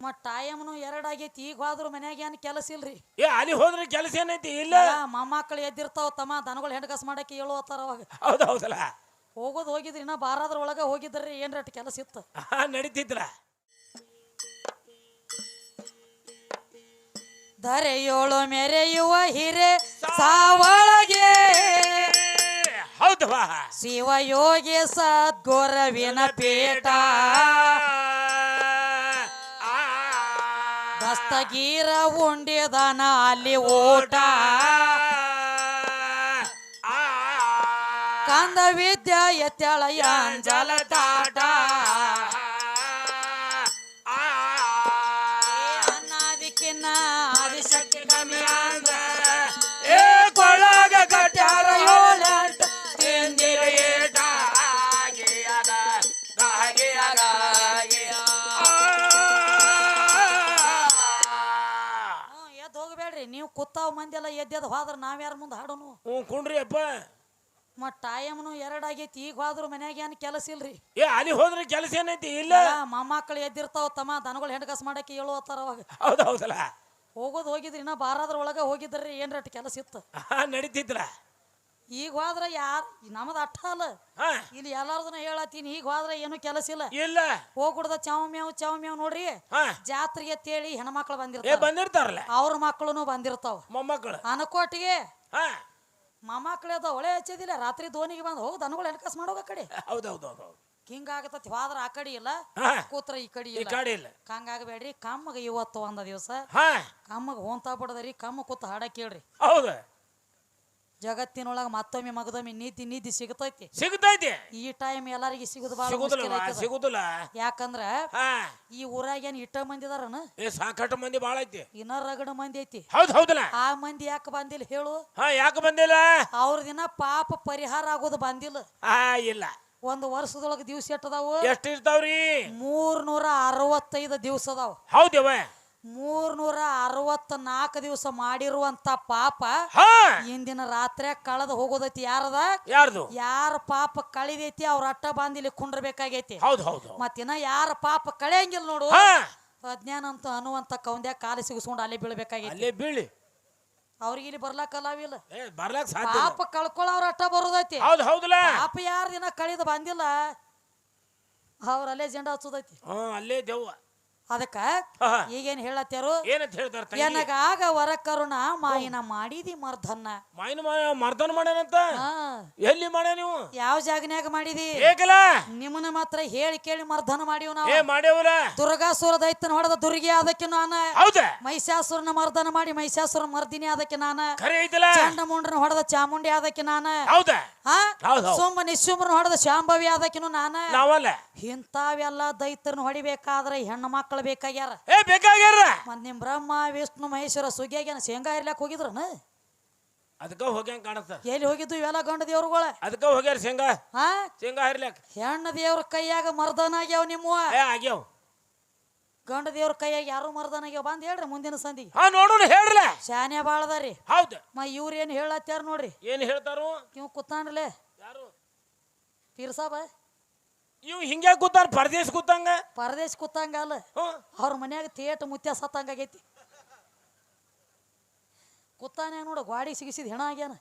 ಮತ್ ಟೈಮ್ನು ಎರಡಾಗೈತಿ ಈಗ ಹೋದ್ರು ಮನ್ಯಾಗ ಏನ್ ಕೆಲಸ ಇಲ್ರಿ? ಏ ಅಲ್ಲಿ ಹೋದ್ರೆ ಕೆಲಸ ಏನೈತಿ? ಇಲ್ಲ. ಮೊಮ್ಮಕ್ಕಳು ಎದ್ದಿರ್ತಾವ ತಮ್ಮ ದನಗಳು ಹೆಣ್ಕಸ್ ಮಾಡಕ್ಕೆ ಹೇಳುವತ್ತಾರ ಅವಾಗ. ಹೌದು ಹೌದಲ್ಲ. ಹೋಗೋದು ಹೋಗಿದ್ರಿ ಇನ್ನ ಬಾರಾದ್ರ ಒಳಗ ಹೋಗಿದ್ರಿ ಏನ್ರ ರೇಟ್ ಕೆಲಸ ಇತ್ತು? ನಡೀತಿದ್ರ. ಧರೆಯೋಳು ಮೆರೆಯುವ ಹಿರೆ ಸಾವಳಗೆ. ಹೌದು ಶಿವಯೋಗಿ ಸದ್ಗುರವಿನ ಪೀಠ. ದಸ್ತಗೀರ ಉಂಡಿದನ ಅಲ್ಲಿ ಊಟ. ಕಂದ ವಿದ್ಯಾ ಎತ್ತಳ ಅಂಜಲ ತಾಟ. ಅನ್ನಾದಿಕ್ಕಿನ್ನ ನೀವು ಎದ್ದೆದ್ ಮಂದಿ ಎಲ್ಲ ಎದ್ದೆದ್ದು ಹೋದ್ರ ನಾವ್ಯಾರ ಮುಂದೆ ಹಾಡೋನು? ಹ್ಞೂ ಕುಣ್ರಿ ಅಪ್ಪ. ಮತ್ ಟೈಮ್ನು ಎರಡ್ ಆಗೈತಿ ಈಗ ಹೋದ್ರು ಮನ್ಯಾಗ ಏನ್ ಕೆಲಸ ಇಲ್ರಿ? ಏ ಅಲ್ಲಿ ಹೋದ್ರೆ ಕೆಲಸ ಏನೈತಿ? ಇಲ್ಲ. ಮೊಮ್ಮಕ್ಕಳು ಎದ್ದಿರ್ತಾವ ತಮ್ಮ ದನಗಳು ಹೆಣ್ಕಸ್ ಮಾಡಕ್ಕೆ ಏಳು ಅತ್ತಾರ ಅವಾಗ. ಹೌದು ಹೌದಲ್ಲ. ಹೋಗೋದು ಹೋಗಿದ್ರಿ ಇನ್ನ ಬಾರಾದ್ರ ಒಳಗ ಹೋಗಿದ್ರಿ ಏನ್ರಟ್ ಕೆಲಸ ಇತ್ತು? ನಡೀತಿದ್ರ. ಈಗ ಹೋದ್ರ ಯಾರ ನಮ್ದು ಅಟ್ಟ ಅಲ್ಲ. ಇಲ್ಲಿ ಎಲ್ಲಾರ್ದನ ಹೇಳತ್ತೀನಿ ಈಗ ಹೋದ್ರ ಏನು ಕೆಲಸ ಇಲ್ಲ. ಇಲ್ಲ. ಹೋಗ್ಬಿಡ್ದ ಚಾವ್ ಮ್ಯಾವ್ ಚಾವ್ ಮ್ಯಾವ್ ನೋಡ್ರಿ. ಜಾತ್ರೆಗೆ ತೇಳಿ ಹೆಣ್ಮಕ್ಳು ಏ ಬಂದಿರ್ತಾವ ಬಂದಿರ್ತಾರಲ್ಲ. ಅವ್ರ ಮಕ್ಕಳು ಬಂದಿರ್ತಾವ. ಮೊಮ್ಮಕ್ಕಳು ಅನಕೋಟಿಗೆ ಹಾ. ಮೊಮ್ಮಕ್ಳು ಅದ ಒಳೆ ಹಚ್ಚಿದಿಲ್ಲ. ರಾತ್ರಿ ಧೋನಿಗೆ ಬಂದು ಹೋಗಿ ದನಗಳು ಹೆಣ್ಕಸ್ ಮಾಡೋಗ ಕಡೆ ಹೌದು ಹೌದು ಹೌದು ಹೌದು ಹಿಂಗ ಆಗತತಿ ಹೋದ್ರ ಆ ಕಡೆ ಇಲ್ಲ ಕೂತ್ರ ಈ ಕಡೆ ಇಲ್ಲ. ಹಂಗಾಗಬೇಡ್ರಿ ಕಮ್ಮಗ ಇವತ್ತು ಒಂದ ದಿವಸ. ಕಮ್ಮಗ ಹೊಂತ ಬಿಡದ್ರಿ ಕಮ್ಮ ಕೂತ್ ಹಾಡ ಕೇಳ್ರಿ. ಹೌದು. ಜಗತ್ತಿನೊಳಗ ಮತ್ತೊಮ್ಮೆ ಮಗದೊಮ್ಮೆ ನೀತಿ ನೀತಿ ಸಿಗತೈತಿ. ಸಿಗತೈತಿ. ಈ ಟೈಮ್ ಎಲ್ಲರಿಗೆ ಸಿಗುದು ಸಿಗುದಿಲ್ಲ ಸಿಗುದಿಲ್ಲ. ಯಾಕಂದ್ರ ಈ ಊರಾಗ ಏನ್ ಇಟ್ಟ ಮಂದಿ ಅದಾರನ? ಏ ಸಾಕಷ್ಟು ಮಂದಿ ಬಾಳ ಐತಿ. ಇನ್ನ ರಗಡ ಮಂದಿ ಐತಿ. ಹೌದು ಹೌದಲ್ಲ. ಆ ಮಂದಿ ಯಾಕೆ ಬಂದಿಲ್ಲ ಹೇಳು? ಹಾ ಯಾಕೆ ಬಂದಿಲ್ಲ? ಅವ್ರ ದಿನ ಪಾಪ ಪರಿಹಾರ ಆಗೋದು ಬಂದಿಲ್ಲ. ಇಲ್ಲ. ಒಂದು ವರ್ಷದೊಳಗ ದಿವಸ ಎಟ್ಟದಾವು ಎಷ್ಟಿರ್ತಾವ್ರಿ ಮೂರ್ ನೂರ ಅರವತ್ತೈದು ದಿವಸ ಅದಾವ. ಹೌದವ? ಮೂರ್ ನೂರ ನಾಲ್ಕ ದಿವಸ ಮಾಡಿರುವಂತ ಪಾಪ ಹಿಂದಿನ ಇಂದಿನ ರಾತ್ರಿ ಕಳೆದು ಹೋಗೋದೈತಿ. ಯಾರದ? ಯಾರ್ದು? ಯಾರ ಪಾಪ ಕಳಿದೈತಿ ಅವ್ರ ಅಟ್ಟ ಬಾಂದಿಲಿ ಕುಂಡ್ರಬೇಕಾಗೈತಿ. ಹೌದು ಹೌದು ಮತ್ತಿನ ಯಾರ ಪಾಪ ಕಳೆಯಂಗಿಲ್ಲ ನೋಡು. ಅಜ್ಞಾನ ಅಂತ ಅನ್ನುವಂತ ಕೌಂದ್ಯ ಕಾಲಿ ಸಿಗಿಸ್ಕೊಂಡು ಅಲ್ಲೇ ಬೀಳ್ಬೇಕಾಗೈತಿ. ಅಲ್ಲೇ ಬೀಳಿ. ಅವ್ರಿಗೆ ಇಲ್ಲಿ ಬರ್ಲಾಕ್ ಸಾಧ್ಯ ಪಾಪ ಕಳ್ಕೊಳ್ಳ ಅವ್ರ ಅಟ್ಟ ಬರೋದೈತಿ. ಹೌದು ಹೌದಲ್ಲ. ಪಾಪ ಯಾರ ದಿನ ಕಳಿದ ಬಂದಿಲ್ಲ. ಅವ್ರ ಅಲ್ಲೇ ಜೆಂಡ ಹಚ್ಚೋದೈತಿ. ಅಲ್ಲೇ ದೆವ್ವ. ಅದಕ್ಕ ಈಗೇನ್ ಹೇಳತ್ತಾರು ಏನಂತ ಹೇಳ್ತಾರ? ಎನಗಾಗ ವರ ಕರುಣ ಮಾಯಿನ ಮಾಡಿದಿ ಮರ್ಧನ್ನ. ಮಾಯನ ಮರ್ಧನ್ ಮರ್ದನ ಮಾಡ್ಯಾನಂತ ಎಲ್ಲಿ ಮಾಡ್ಯ ನೀವು? ಯಾವ ಜಾಗನ್ಯಾಗ ಮಾಡಿದಿ? ಏಕಲ ನಿಮ್ಮನ್ನ ಮಾತ್ರ ಹೇಳಿ ಕೇಳಿ ಮರ್ಧನ ಮಾಡಿವ ನಾವು. ಏ ಮಾಡ್ಯಾವಲ್ಲ? ದುರ್ಗಾಸುರ ದೈತ್ಯನ ಹೊಡೆದ ದುರ್ಗಿ ಅದಕ್ಕೆ ನಾನು. ಹೌದು? ಮಹಿಷಾಸುರನ ಮರ್ದನ ಮಾಡಿ ಮಹಿಷಾಸುರ ಮರ್ದಿನಿ ಅದಕ್ಕೆ ನಾನು. ಖರೆ ಐತಲ್ಲ? ಹೊಡೆದ ಚಾಮುಂಡಿ ಅದಕ್ಕೆ ನಾನು. ಹೌದ? ಹಾ ಹೌದ್ ಹೌದ್. ಸೋಮ ನಿಶುಂಬರನ ಹೊಡೆದ ಶಾಂಭವಿ ಅದಕ್ಕಿನು ನಾನ? ನಾವಲ್ಲ. ಇಂಥವೆಲ್ಲ ದೈತ್ಯರನ್ನ ಹೊಡಿಬೇಕಾದ್ರೆ ಹೆಣ್ಣು ಮಕ್ಕಳು ಬೇಕಾಗ್ಯಾರ. ಏ ಬೇಕಾಗ್ಯಾರ. ಮತ್ ನಿಮ್ ಬ್ರಹ್ಮ ವಿಷ್ಣು ಮಹೇಶ್ವರ ಸುಗ್ಯಾಗೇನ ಶೇಂಗಾ ಇರ್ಲಾಕ್ ಹೋಗಿದ್ರನ? ಅದಕ್ಕ ಹೋಗ್ಯಾಂಗ ಕಾಣತ್ತ. ಎಲ್ಲಿ ಹೋಗಿದ್ದು ಇವೆಲ್ಲ ಗಂಡ ದೇವ್ರಗಳ? ಅದಕ್ಕ ಹೋಗ್ಯಾರ ಶೇಂಗಾ? ಹಾ ಶೇಂಗಾ ಇರ್ಲಕ್ ಹೆಣ್ಣು ದೇವ್ರ ಕೈಯಾಗ ಮರ್ದನ ಆಗ್ಯಾವ ನಿಮ್ಮ ಆಗ್ಯಾವ. ಗಂಡ ದೇವ್ರ ಕೈಯಾಗ ಯಾರು ಮರ್ದನ ಆಗ್ಯಾವ ಬಂದ್ ಹೇಳ್ರಿ ಮುಂದಿನ ಸಂಧಿ. ಹಾ ನೋಡೋಣ ಹೇಳ್ರಲ್ಲ ಶಾನೆ ಬಾಳದಾರಿ ಹೌದು. ಮ ಇವ್ರ ಏನ್ ಹೇಳತ್ಯಾರ ನೋಡ್ರಿ. ಏನ್ ಹೇಳ್ತಾರು? ಇವ್ ಕೂತಾನ್ರಲೆ. ಯಾರು? ಪೀರ್ಸಾಬ. ಇವ್ ಹಿಂಗೆ ಕೂತಾರ? ಪರದೇಶ ಕೂತಂಗ? ಪರದೇಶ ಕೂತಂಗ ಅಲ್ಲ. ಹ್ಮ್ ಅವ್ರ ಮನ್ಯಾಗ ತೇಟ ಮುತ್ಯ ಸತ್ತಂಗ ಆಗೈತಿ. ಕೂತಾನೆ ನೋಡು ಗಾಡಿ ಸಿಗಿಸಿದ ಹೆಣ ಆಗ್ಯಾನ.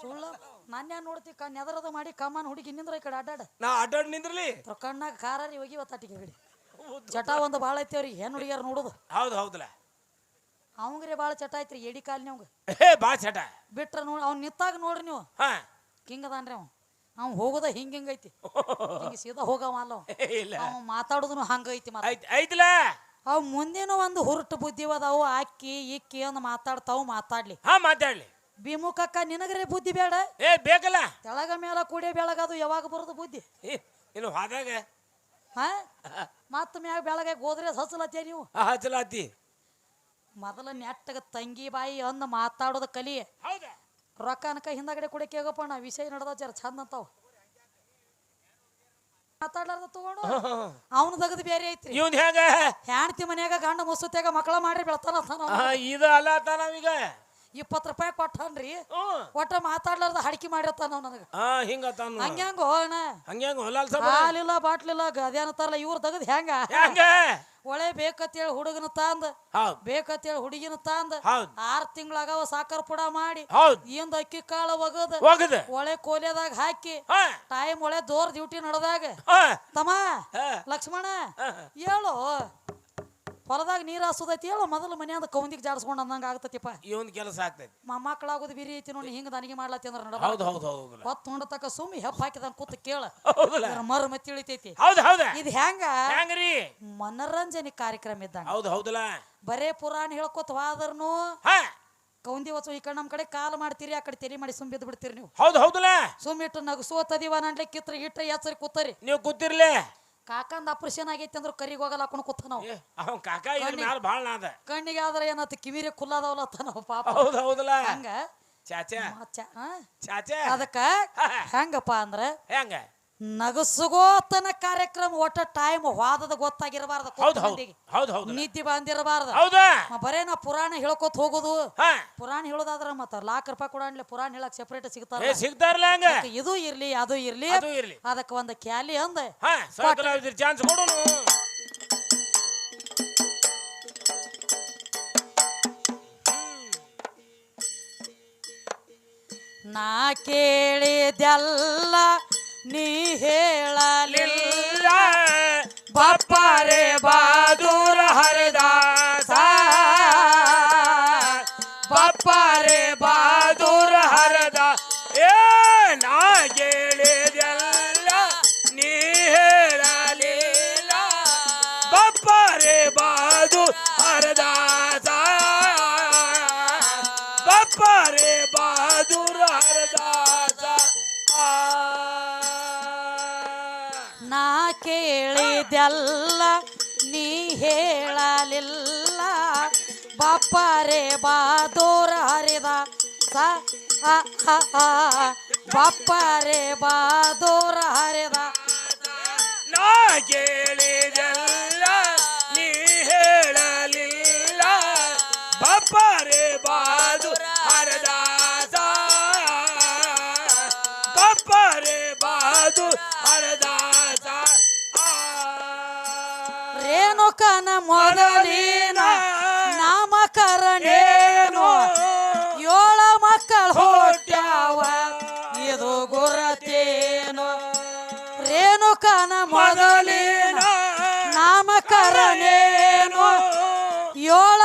ಸುಳ್ಳ. ನಾನ್ಯಾ ನೋಡ್ತಿ ಕ ನೆದರದ ಮಾಡಿ ಕಮ್ಮನ್ ಹುಡುಗಿ ನಿಂದ್ರ ಈ ಕಡೆ ಅಡ್ಡಾಡ. ನಾ ಅಡ್ಡಾಡ್ ನಿಂದ್ರಲಿ. ಕಣ್ಣಾಗ ಖಾರಾರಿ ಹೋಗಿ ಒತ್ತಾಟಿಗೆ ಗಡಿ. ಚಟ ಒಂದು ಭಾಳ ಐತಿ ಅವ್ರಿಗೆ. ಹೆಣ್ಣು ಹುಡುಗಿಯಾರ ನೋಡುದು? ಹೌದು ಹೌದಲ್ಲ. ಅವಂಗ್ರೆ ಭಾಳ ಚಟ ಐತ್ರಿ ಎಡಿ ಕಾಲ್ ಅವಂಗ. ಏ ಬಾ ಚಟ. ಬಿಟ್ರ ನೋಡಿ ಅವ್ನು ನಿತ್ತಾಗ ನೋಡ್ರಿ ನೀವು. ಹಾ. ಹಿಂಗದಾನ್ರಿ ಅವ. ಅವ್ನು ಹೋಗೋದ ಹಿಂಗ ಹಿಂಗ ಸೀದಾ ಹೋಗವ ಅಲ್ಲ ಅವ. ಇಲ್ಲ. ಅವ ಮಾತಾಡುದನು ಹಂಗ ಐತಿ ಐತ್ ಐತಲ? ಅವ್ ಮುಂದಿನ ಒಂದು ಹುರುಟು ಬುದ್ಧಿ ಅದಾವು. ಅಕ್ಕಿ ಇಕ್ಕಿ ಅಂದ್ ಮಾತಾಡ್ತಾವು ಮಾತಾಡ್ಲಿ. ಹಾ ಮಾತಾಡ್ಲಿ. ಬಿಮುಖಕ್ಕ ನಿನಗರೆ ಬುದ್ಧಿ ಬೇಡ. ಏ ಬೇಕಲ್ಲ? ತೆಳಗ ಮೇಲ ಕೂಡೆ ಬೆಳಗದು ಯಾವಾಗ ಬರೋದು ಬುದ್ಧಿ? ಇಲ್ಲ ಇನ್ನು ಹೋದಾಗ ಹಾ? ಮತ್ತ ಮ್ಯಾಗ ಬೆಳಗ್ಗೆ ಗೋದ್ರೆ ಹಚ್ಚಲತ್ತೇ ನೀವು? ಹಚ್ಚಲಾತಿ ಮೊದಲ ನೆಟ್ಟಗ ತಂಗಿ ಬಾಯಿ ಅಂದ್ ಮಾತಾಡೋದ ಕಲಿ. ಹೌದ? ರೊಕ್ಕ ಅನ್ಕ ಹಿಂದಗಡೆ ಕುಡಕ್ಕೆ ಹೋಗಪ್ಪ ನಾ ವಿಷಯ ನಡೆದ ಜರ ಚಂದ ಅಂತಾವ. ಮಾತಾಡ್ಲಾರ್ದ ತಗೊಂಡು? ಅವನು ತೆಗದು ಬೇರೆ ಐತ್ರಿ. ಇವನ್ ಹೆಂಗ ಹೆಣ್ತಿ ಮನ್ಯಾಗ ಗಂಡ ಮುಸುತ್ಯಾಗ ಮಕ್ಕಳ ಮಾಡ್ರಿ ಬೆಳ್ತಾನ ಅವ್ನು. ಇದು ಅಲ್ಲ ನಾವೀಗ. ಇಪ್ಪತ್ತು ರೂಪಾಯಿ ಕೊಟ್ಟನ್ರಿ ಒಟ್ಟ ಮಾತಾಡ್ಲಾರ್ದ ಹಡಿಕೆ ಮಾಡಿರ್ತಾನ ನನಗೆ ನನಗ. ಹಾ ಹಿಂಗ ತಾನು ಹಂಗ್ಯಾಂಗೋ ಅಣ್ಣ. ಹಂಗ್ಯಾಂಗ ಹಾಲಿಲ್ಲ ಬಾಟ್ಲಿಲ್ಲ ಅದೇನತ್ತಾರಲ್ಲ ಇವ್ರು ತೆಗದ್ ಹೆಂಗ? ಒಳೆ ಬೇಕತ್ತೇಳಿ ಹುಡುಗನ ತಂದ ಬೇಕತ್ತೇಳಿ ಹುಡುಗಿನ ತಂದ ಆರ್ ತಿಂಗಳಾಗವ ಸಾಕರ್ ಪುಡ ಮಾಡಿ ಇಂದ ಅಕ್ಕಿ ಕಾಳ ಒಗದ ಒಳೆ ಕೋಲೆದಾಗ ಹಾಕಿ ಟೈಮ್ ಒಳೆ ದೋರ್ ಡ್ಯೂಟಿ ನಡೆದಾಗ. ತಮ್ಮ. ಲಕ್ಷ್ಮಣ. ಹೇಳು. ಹೊಲದಾಗ ನೀರ್ ಹಾಸೋದೈತಿ ಹೇಳು ಮೊದಲು ಮನ್ಯಾದ ಕೌಂದಿಗೆ ಜಾಡಿಸ್ಕೊಂಡು ಅಂದಂಗ ಆಗ್ತತಿಪ್ಪ. ಒಂದು ಕೆಲಸ ಆಗ್ತೈತಿ. ಮೊಮ್ಮಕ್ಕಳಾಗೋದು ಬಿರಿ ಐತಿ ನೋಡಿ ಹಿಂಗ ನನಗೆ ಮಾಡ್ಲತ್ತಿ ಅಂದ್ರ ನಡ ಹೌದ್ ಹೌದ್ ಹೌದು ಹೊತ್ತು ಹೊಂಡತಕ್ಕ ಸುಮ್ಮಿ ಹೆಪ್ಪ ಹಾಕಿದಂಗ ಕೂತ್ ಕೇಳ. ಹೌದಲ್ಲ? ಮತ್ತಿ ಇಳಿತೈತಿ. ತಿಳಿತೈತಿ ಹೌದ್ ಹೌದು. ಇದು ಹೆಂಗ ಹೆಂಗ್ರಿ ಮನರಂಜನೆ ಕಾರ್ಯಕ್ರಮ ಇದ್ದಂಗ. ಹೌದು ಹೌದಲ್ಲ? ಬರೇ ಪುರಾಣ ಹೇಳ್ಕೊತ ಹೋದ್ರನು ಹಾ. ಕೌಂದಿ ಹೊತ್ತು ಈ ಕಡೆ ನಮ್ ಕಡೆ ಕಾಲ್ ಮಾಡ್ತೀರಿ ಆ ಕಡೆ ತೆರಿ ಮಾಡಿ ಸುಮ್ ಬಿದ್ದು ಬಿಡ್ತೀರಿ ನೀವು. ಹೌದು ಹೌದಲ್ಲ? ಸುಮ್ಮಿಟ್ಟು ನಗಸುವತ್ತದಿವ ನಂಡ್ಲೆ ಕಿತ್ರ ಇಟ್ಟ ಎಚ್ಚರಿ ಕೂತರಿ. ನೀವು ಕೂತಿರ್ಲಿ? ಕಾಕಂದ ಆಪರೇಷನ್ ಆಗೈತಿ ಅಂದ್ರೆ ಕರಿಗೆ ಹೋಗಲ್ಲ ಹಾಕೊಂಡು ಕೂತ ನಾವು. ಅವ್ನ್ ಕಾಕ ಇದ್ರ ಮ್ಯಾಲ ಭಾಳ ನಾದ. ಕಣ್ಣಿಗೆ ಆದ್ರೆ ಏನತ್ತ ಕಿವಿರಿ ಕುಲ್ಲದವಲ್ಲ ಅತ್ತ ನಾವು ಪಾಪ. ಹೌದು ಹೌದಲ್ಲ. ಹಂಗ? ಚಾಚಾ. ಅದಕ್ಕ ಹೆಂಗಪ್ಪ ಅಂದ್ರ ಹೆಂಗ? ನಗಸುಗೋತನ ಕಾರ್ಯಕ್ರಮ ಒಟ್ಟ ಟೈಮ್ ವಾದದ ಗೊತ್ತಾಗಿರಬಾರ್ದು ಹೌದು ಹೌದು. ಹೌದು ಹೌದ್. ನೀತಿ ಬಂದಿರಬಾರ್ದ. ಹೌದಾ. ಬರೇ ನಾ ಪುರಾಣ ಹೇಳ್ಕೊತ ಹೋಗುದು. ಹಾ. ಪುರಾಣ ಹೇಳೋದಾದ್ರ ಮತ್ತ ಲಾಕ್ ರೂಪಾಯಿ ಕೂಡ ಪುರಾಣ ಹೇಳಕ್ ಸೆಪರೇಟ್ ಸಿಗ್ತಾರ. ಸಿಗ್ತಾರಲ್ಲ ಹಂಗ? ಇದು ಇರ್ಲಿ ಅದು ಇರ್ಲಿ. ಅದು ಇರ್ಲಿ. ಅದಕ್ಕ ಒಂದ್ ಕ್ಯಾಲಿ ಅಂದ. ಚಾನ್ಸ್ ನಾ ಕೇಳಿದೆಲ್ಲ ನೀ ಹೇಳಲಿಲ್ಲ. ಬಪ್ಪಾರೆ ಬಾದೂರ ಕೇಳಿದೆಲ್ಲ ನೀ ಹೇಳಲಿಲ್ಲ. ಬಾಪರೆ ಬಾದೋರ ಹರಿದ ಸ. ಬಾಪರೆ ಬಾದೂರ ಹರಿದ ನಾ ಕೇಳಿದೆಲ್ಲ ನೀ ಹೇಳಲಿಲ್ಲ ಮೊದಲಿನ ನಾಮಕರಣೇನು? ಏಳ ಮಕ್ಕಳು ಹೊಟ್ಯಾವ ಇದು ಗುರತೇನು? ರೇಣುಕನ ಮೊದಲಿನ ನಾಮಕರಣೇನು? ಏಳ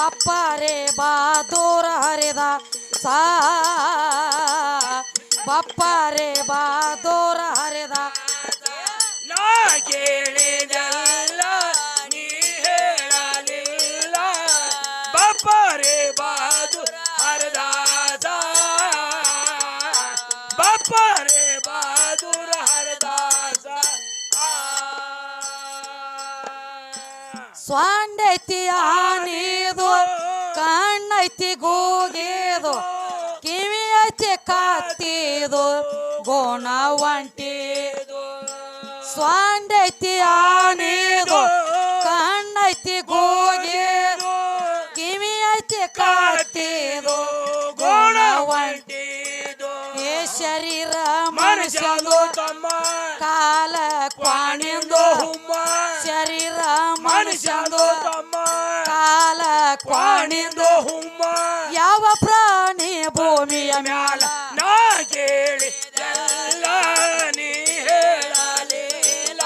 ಬಪ್ಪರೆ ಬಾದೂರ ಹರಿದ ಸಾ. ಹರಿದ. ನಾ ना ನೀ ಸ್ವಾಂಡೈತಿ ಆನೇದು ಕಣ್ಣೈತಿ ಗೋಗೇದು ಕಿವಿ ಐತಿ ಕಾತಿದು ಗೋಣ ಒಂಟಿ ಸ್ವಾಂಡೈತಿ ಆನೇದು ಕಣ್ಣೈತಿ ಗೋಗೇದು ಕಿವಿ ಐತಿ ಕಾತಿದು ಗೋಣ ಒಂಟಿ ಏ ಶರೀರ ಮನುಷ್ಯ ಕಾಲ ಕ್ವಾಣಿಂದು ಹುಮ್ಮ ಕಾಲ ಕ್ವಾಣಿಂದು ಕ್ವಾಣಿಂದು ಹುಮ್ಮ. ಯಾವ ಪ್ರಾಣಿ ಭೂಮಿಯ ಮ್ಯಾಲ ನಾ ಕೇಳಿದೆಲ್ಲ ನೀ ಹೇಳಲಿಲ್ಲ.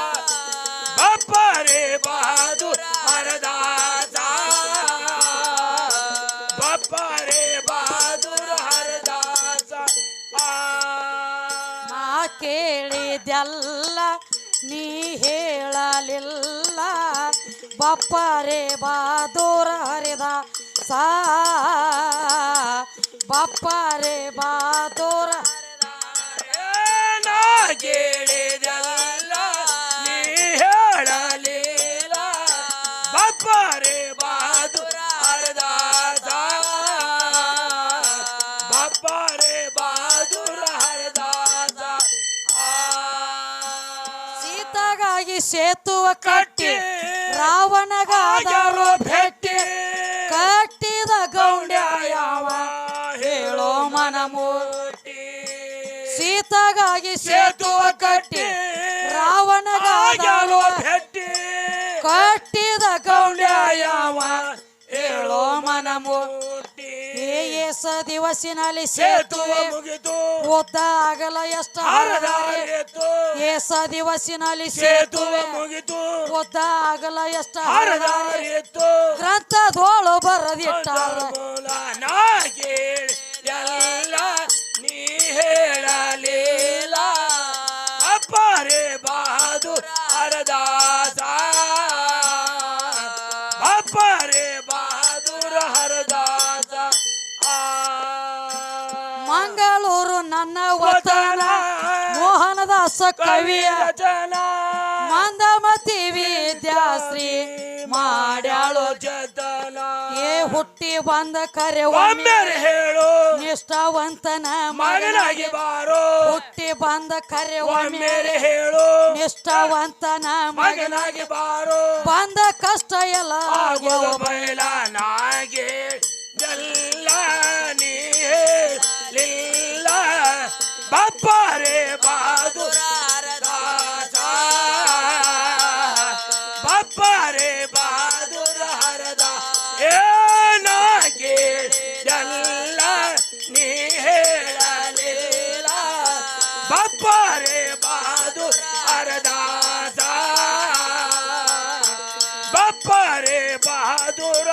ಬಪ್ಪರೆ ಬಹದ್ದೂರ ಹರದಾಸ ಬಪ್ಪರೆ ಬಹದ್ದೂರ ಹರದಾಸ ಆ. ನಾ ಕೇಳಿದೆಲ್ಲ ನೀ ಹೇಳಲಿಲ್ಲ. ಬಪ್ಪರೆ ಬಾದೂರ ಹರಿದ ಸಾ. ಬಪ್ಪರೆ ಬಾದೂರ ಏನ ಕೇಳಿದಲ್ಲ ಸೇತುವ ಕಟ್ಟಿ ರಾವಣಗಾದರು ಭೆಟ್ಟಿ ಕಟ್ಟಿದ ಗೌಂಡ್ಯ ಯಾವ ಹೇಳೋ ಮನಮೂರ್ತಿ. ಸೀತಾಗಾಗಿ ಸೇತುವ ಕಟ್ಟಿ ರಾವಣಗಾದರು ಭೆಟ್ಟಿ. ಕಟ್ಟಿದ ಗೌಂಡ್ಯ ಯಾವ ಹೇಳೋ ಮನಮೂರ್ತಿ. ಏಸ ದಿವಸಿನಲ್ಲಿ ಸೇತುವ ಮುಗಿದು ಉದ್ದ ಅಗಲ ಎಷ್ಟು ಕೇಸ ದಿವಸಿನಲ್ಲಿ ಸೇತುವ ಮುಗಿತು. ಉದ್ದ ಅಗಲ ಎಷ್ಟು ಗ್ರಂಥದೋಳು ಬರದಿಟ್ಟಾರ. ಎಲ್ಲ ನೀ ಹೇಳಲಿಲ್ಲ. ಅಪ್ಪರೆ ಬಹಾದುರ ಹರದಾಸ. ಅಪ್ಪರೆ ನನ್ನ ವತನ ಮೋಹನದಾಸ ಕವಿಯ ಜನ ಮಂದಮತಿ ವಿದ್ಯಾಶ್ರೀ ಮಾಡ್ಯಾಳೋ ಜತನ. ಏ ಹುಟ್ಟಿ ಬಂದ ಕರೆ ಒಮ್ಮೆ ಹೇಳು. ನಿಷ್ಠಾವಂತನ ಮಗನಾಗಿ ಬಾರೋ. ಹುಟ್ಟಿ ಬಂದ ಕರೆ ಒಮ್ಮೆ ಹೇಳು. ನಿಷ್ಠಾವಂತನ ಮಗನ ಮಗನಾಗಿ ಬಾರೋ. ಬಂದ ಕಷ್ಟ ಎಲ್ಲ ಆಗೋದು ಬಯಲ ನಾಗೆ. ಎಲ್ಲ ನೀ ಬಪ್ಪರೆ ಬಹಾದುರ ಬಪ್ಪರೆ ಬಹಾದುರ ಹರದ ಏನಾಗಿ ಎಲ್ಲ ನೀ ಹೇಳಲಿಲ್ಲ. ಬಪ್ಪರೆ ಬಹಾದುರ ಹರದಾಸ ಬಪ್ಪರೆ ಬಹಾದುರ